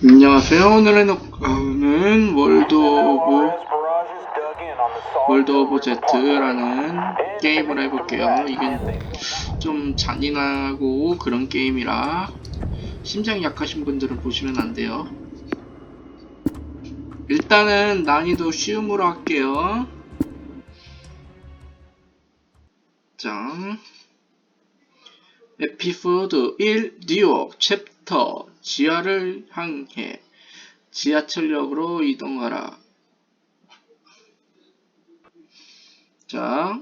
안녕하세요. 오늘의 녹화는 월드 오브 월드 오브 Z라는 게임을 해볼게요. 이게 좀 잔인하고 그런 게임이라 심장이 약하신 분들은 보시면 안 돼요. 일단은 난이도 쉬움으로 할게요. 자, 에피소드 1 뉴욕 챕터 지하를 향해 지하철역으로 이동하라. 자,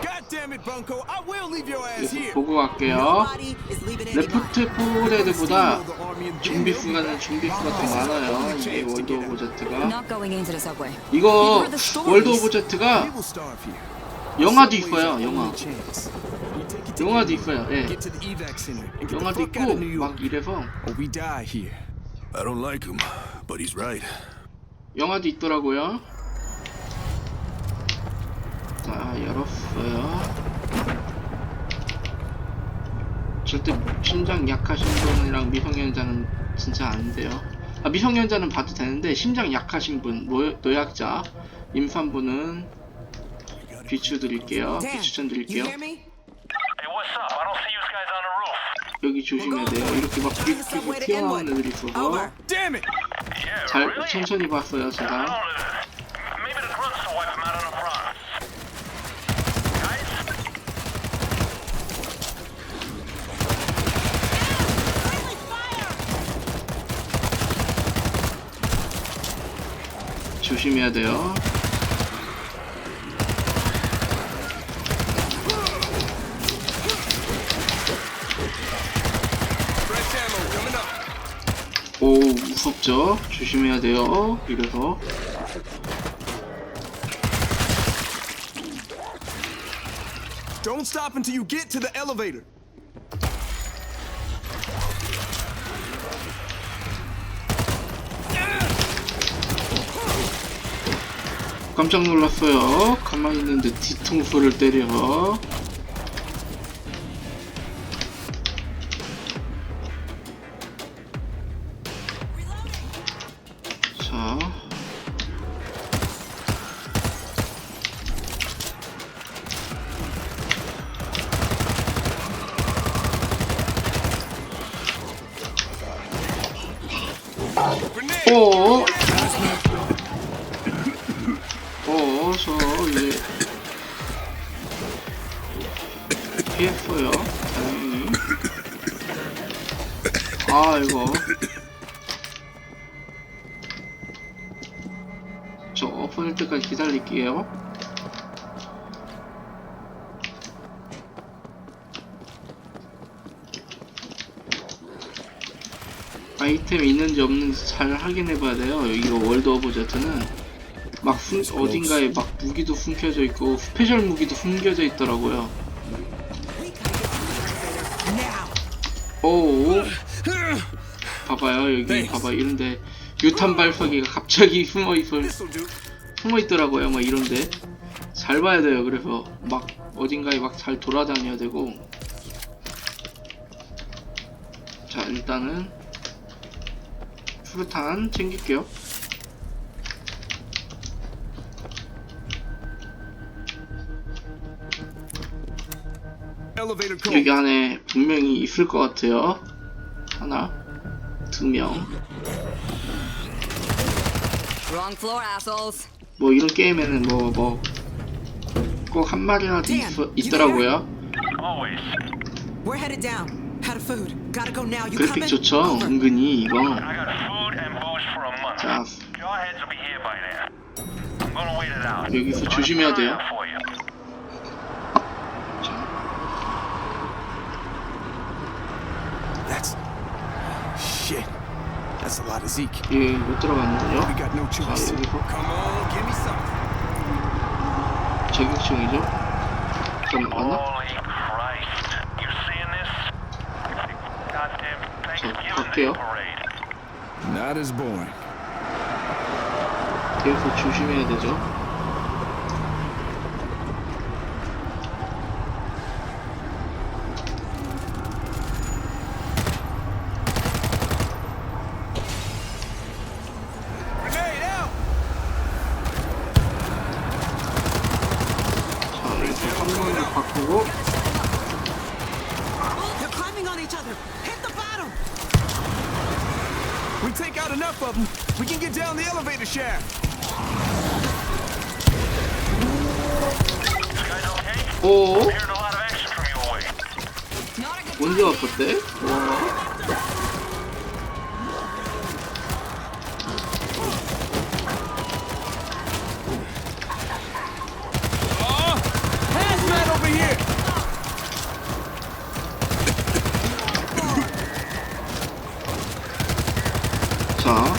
God damn it, Bunko! I will leave your ass 이거 here. 보고 갈게요. 레프트 4데드보다 좀비 수가 좀비 수가 더 많아요. 이게 월드 오브 Z가. Not going into the subway. 이거 월드 오브 here. 영화도 있어요. 영화. 영화도 있어요. 예. 영화도 있고 막 이래서 or we die here. I don't like him, but he's right. 영화도 있더라고요. 자, 열었어요. 절대 심장 약하신 분이랑 미성년자는 진짜 안 돼요. 아, 미성년자는 봐도 되는데 심장 약하신 분, 노, 노약자, 임산부는 비추 드릴게요. 비추천 드릴게요. You hear me? Hey, what's up? I don't see you guys on the roof. 여기 조심해야 돼요. 이렇게 막 삐삐삐 튀어나오는 애들이 있어서 잘? 천천히 봤어요, 제가. 조심해야 돼요. Fresh ammo coming up. 오 무섭죠? 조심해야 돼요. 이래서 Don't stop until you get to the elevator. 깜짝 놀랐어요. 가만히 있는데 뒤통수를 때려. 어, 저 이제 피했어요. 다행히. 아, 이거. 저 엎어질 때까지 기다릴게요. 아이템 있는지 없는지 잘 확인해 봐야 돼요. 이거 월드 오브 제트는 막 숨, 어딘가에 막 무기도 숨겨져 있고 스페셜 무기도 숨겨져 있더라고요. 오, 봐봐요 여기 봐봐 이런데 유탄 발사기가 갑자기 숨어 do. 숨어 있더라고요. 막 이런데 잘 봐야 돼요. 그래서 막 어딘가에 막 잘 돌아다녀야 되고. 자 일단은 수류탄 챙길게요. 여기 안에 분명히 있을 것 같아요. 하나, 두 명. 뭐 이런 게임에는 뭐 뭐 꼭 한 마리라도 있, 있더라고요. 그래픽? 좋죠. 은근히 이거. 자. 여기서 조심해야 돼요. out for you. 자, That's. Shit. That's a lot of Zeke. 여기 못 들어갔는데요. We got no choice. 자 여기서 Come on, give me something. 저격총이죠. 그럼 맞나? Holy Christ. You seeing this? Goddamn Thanksgiving 갈게요. Day parade. Not as boring. 여기서 조심해야 되죠. Each other. Hit the bottom. We take out enough of them, we can get down the elevator shaft. You guys okay? 오 Hearing a lot of 자.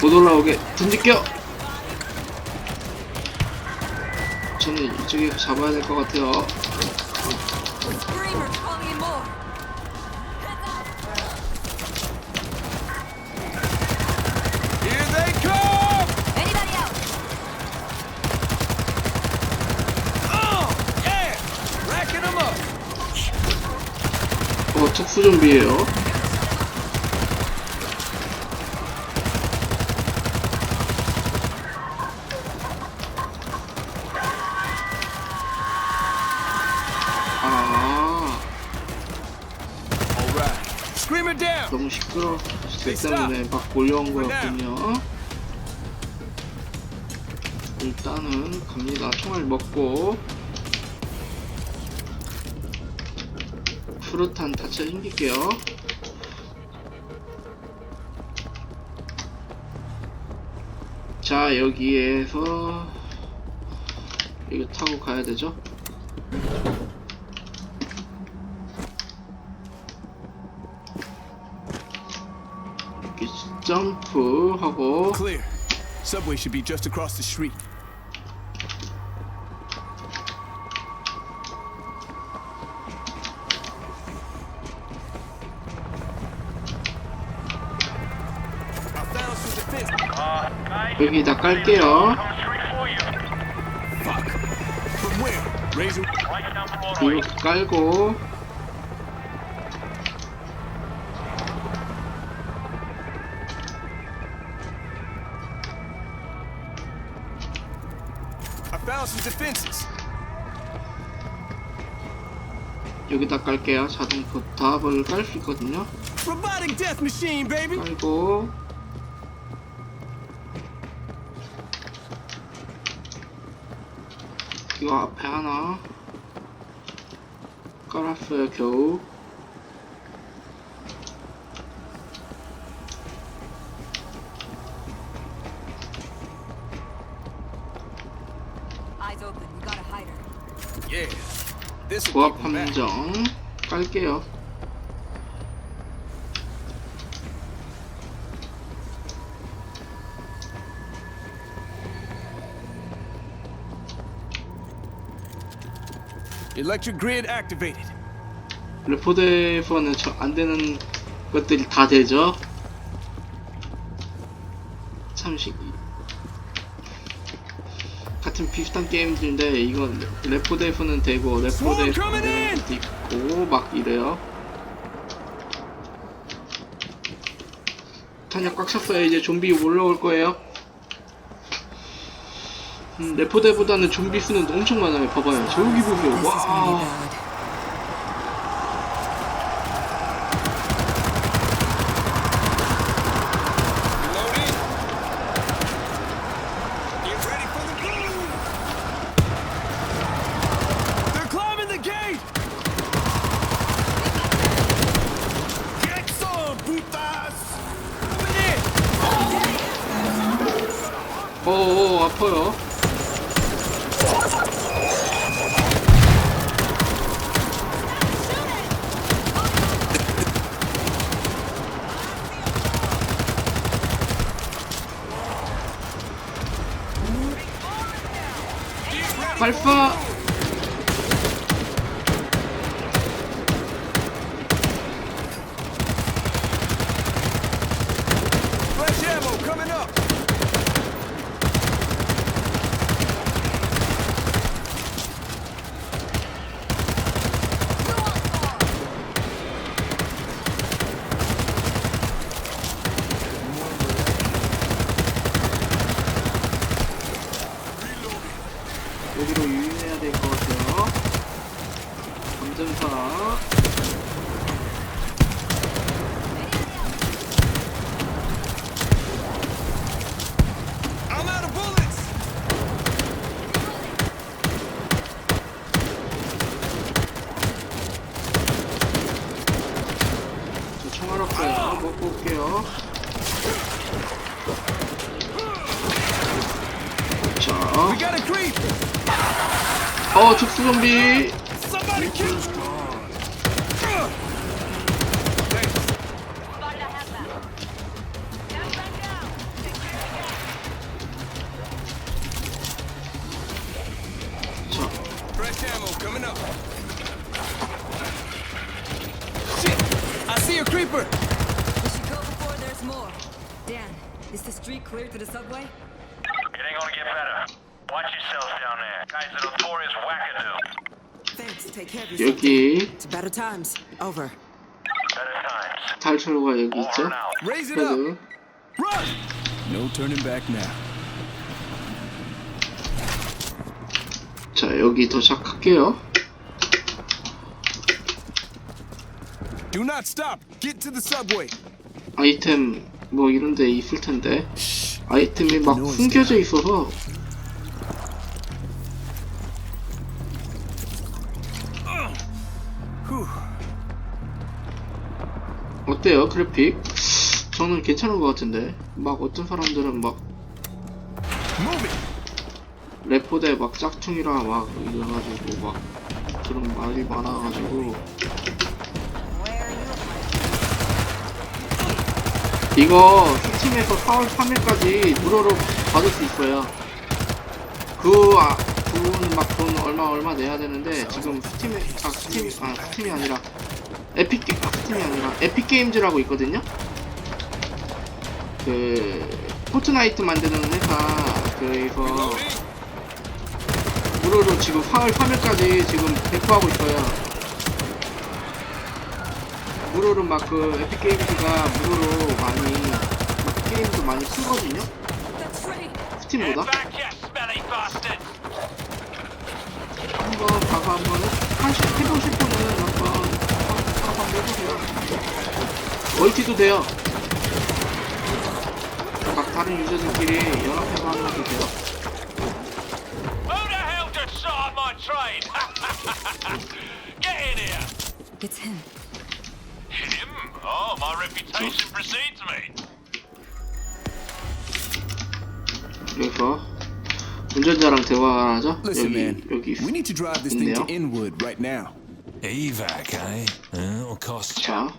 못 올라오게 던질게요. 저는 이쪽에 잡아야 될 것 같아요. Oh. 어, 특수 좀비예요. 너무 시끄러. 그 때문에 막 몰려온 거였군요. 일단은 갑니다. 총알 먹고 프루탄 다쳐 챙길게요. 자 여기에서 이거 타고 가야 되죠? 이렇게 점프하고 Clear. Subway should be just across the street. I found some defense. Uh, guys, 여기다 깔게요. coming straight for you. Fuck. From where? Razor. Right down the motorway. 이렇게 깔고 Some defenses. 여기다 깔게요. 자동 포탑을 깔 수 있거든요. Robotic death machine, baby. 깔고 이거 앞에 하나 깔았어요 겨우 고압. 함정 깔게요 Electric grid activated. 레포데에서는 저 안되는 것들이 다 되죠 참 시... 같은 비슷한 게임들인데 이건 레포데에서는 되고 것도 있고 막 이래요. 탄약 꽉 찼어요. 이제 좀비 올라올 거예요. 음, 레포데보다는 좀비 수는 엄청 많아요. 봐봐요. 저기 보세요. 와 어어 아파요. 발파 먹고 올게요. 자. 어 특수 좀비. clear to the subway? It ain't gonna get better. Watch yourselves down there. Guys are notorious wackadoo. Thanks. Take care of yourself. 여기 To better times. Over. Better times. 탈출구가 여기 있죠. Over now. Raise it up. 헤드. Run! No turning back now. 자, 여기 도착할게요. Do not stop. Get to the subway. 아이템 뭐 이런 데 있을 텐데. 아이템이 막 숨겨져 있어서. 어때요 그래픽? 저는 괜찮은 것 같은데 막 어떤 사람들은 막. 레포대 막 짝퉁이라 막 이래가지고 막 그런 말이 많아가지고 이거 스팀에서 4월 3일까지 무료로 받을 수 있어요 그, 아, 그거는 막돈 얼마 얼마 내야 되는데 지금 스팀에 아 스팀 아 스팀이 아니라 에픽 게 아, 스팀이 아니라 에픽 게임즈라고 있거든요 그 포트나이트 만드는 회사 그래서. 무료로 지금 4월 3일까지 지금 배포하고 있어요. 무료로 막 그 에픽 게임즈가 무료로 많이 막 게임도 많이. Get 스팀보다! 한번 가서 한번 해보실 분은 한번 가서 한번 해보세요. 멀티도 돼요. 막 다른 유저들끼리 연합해서 하는 것도 돼요. Get in here! It's him. Him? Oh, my reputation precedes me. 그래서 운전자랑 대화를 하죠. Listen, 여기 man. 여기 We need to drive this thing to 있네요. Inwood right now. Evac, eh? Uh, it'll cost you. 자,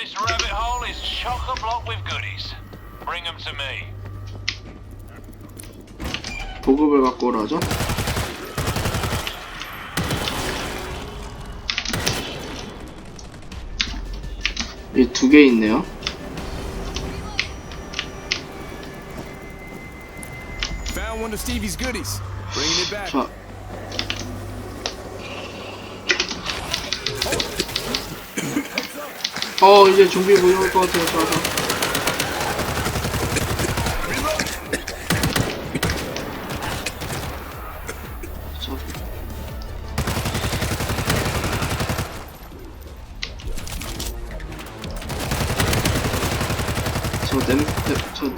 This rabbit hole is chock-a-block with goodies. Bring them to me. 보급을 갖고 오라죠. 이두개 있네요. 자. 어 이제 좀비 모여올 것 같아요. 자, 자. 자. 저 냄새 저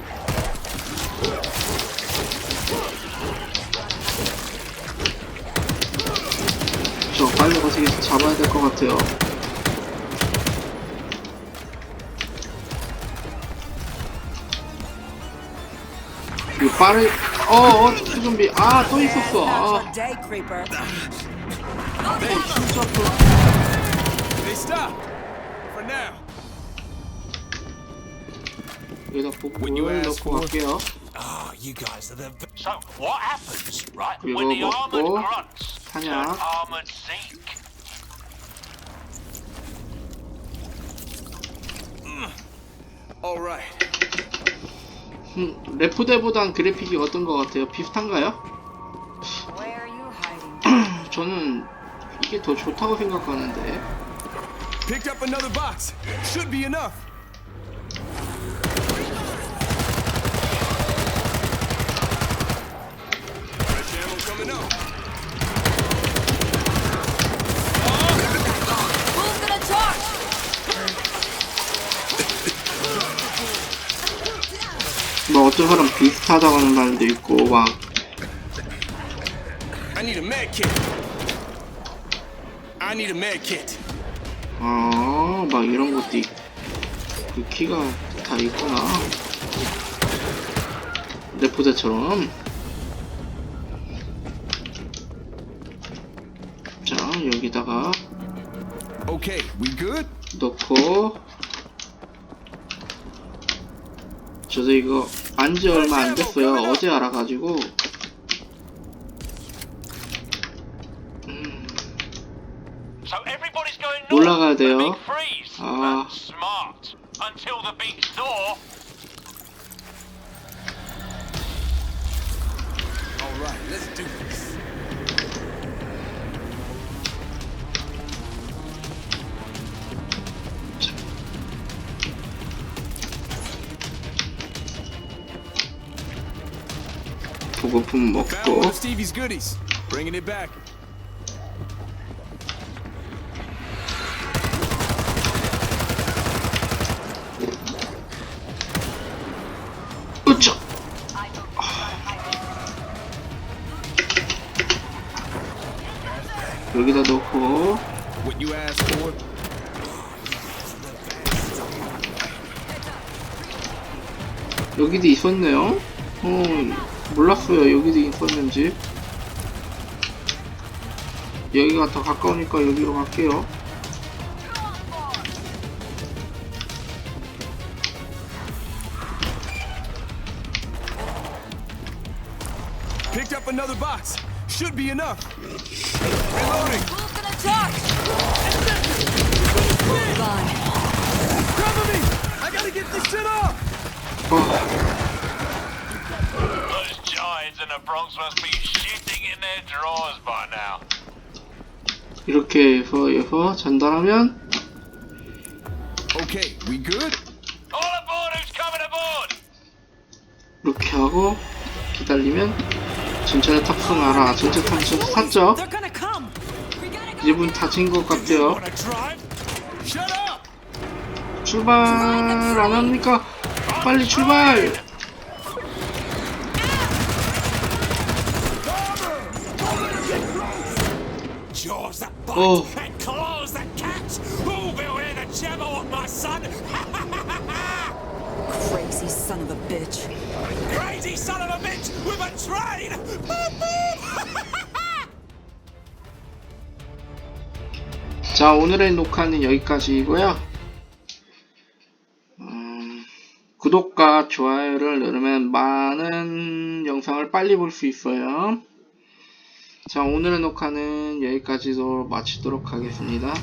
저 빨리 어떻게 잡아야 될 것 같아요. 이 빠르 어, 어, 수준비. 아, 또 있었어. 아, creeper. 진짜 또. They stop. For now. 여기다 When you 복구를 ask 넣고 갈게요. Oh, you guys are the. So, what happens, right, 그리고 when the armored grunts turn 사냥. armored Zeke? All right. 음, 레포대보단 그래픽이 어떤 것 같아요? 비슷한가요? Where are you hiding? 저는 이게 더 좋다고 생각하는데. Picked up another box. Should be enough. 어떤 사람 비슷하다고 하는 말도 있고 막 I need a med kit. I need a med kit. 어, 막 이런 것도 있, 그 키가 다 있구나. 레포대처럼. 자, 여기다가 Okay, we good? 넣고 저도 이거 안지 얼마 안 됐어요. 어제 알아가지고 음. 올라가야 돼요. 아. Found 먹고. 으쌰! 여기다 넣고? 여기도 있었네요. 어, 몰랐어요. 여기도 있었는지. 여기가 더 가까우니까 여기로 갈게요. Picked up another box. Should be enough. Reloading. Who's gonna charge? Gone. Cover me! I gotta get this shit off! 어, in the Bronx must be shitting in their drawers by now. 이렇게 해서 해서 전달하면 Okay, we good? All aboard who's coming aboard! 이렇게 하고 기다리면 전차에 탑승하라. 전차 탑승 탔죠? They're gonna come. We gotta go. 이제 문 닫힌 것 같아요. Wanna drive? Shut up! 출발 안 합니까? 빨리 출발! Oh. and claws that catch. Who beware the jabber of my son? Crazy son of a bitch. Crazy son of a bitch with a train! Boop, boop. 자, 오늘의 녹화는 여기까지이고요. 음, 구독과 좋아요를 누르면 많은 영상을 빨리 볼 수 있어요. 자, 오늘의 녹화는 여기까지로 마치도록 하겠습니다.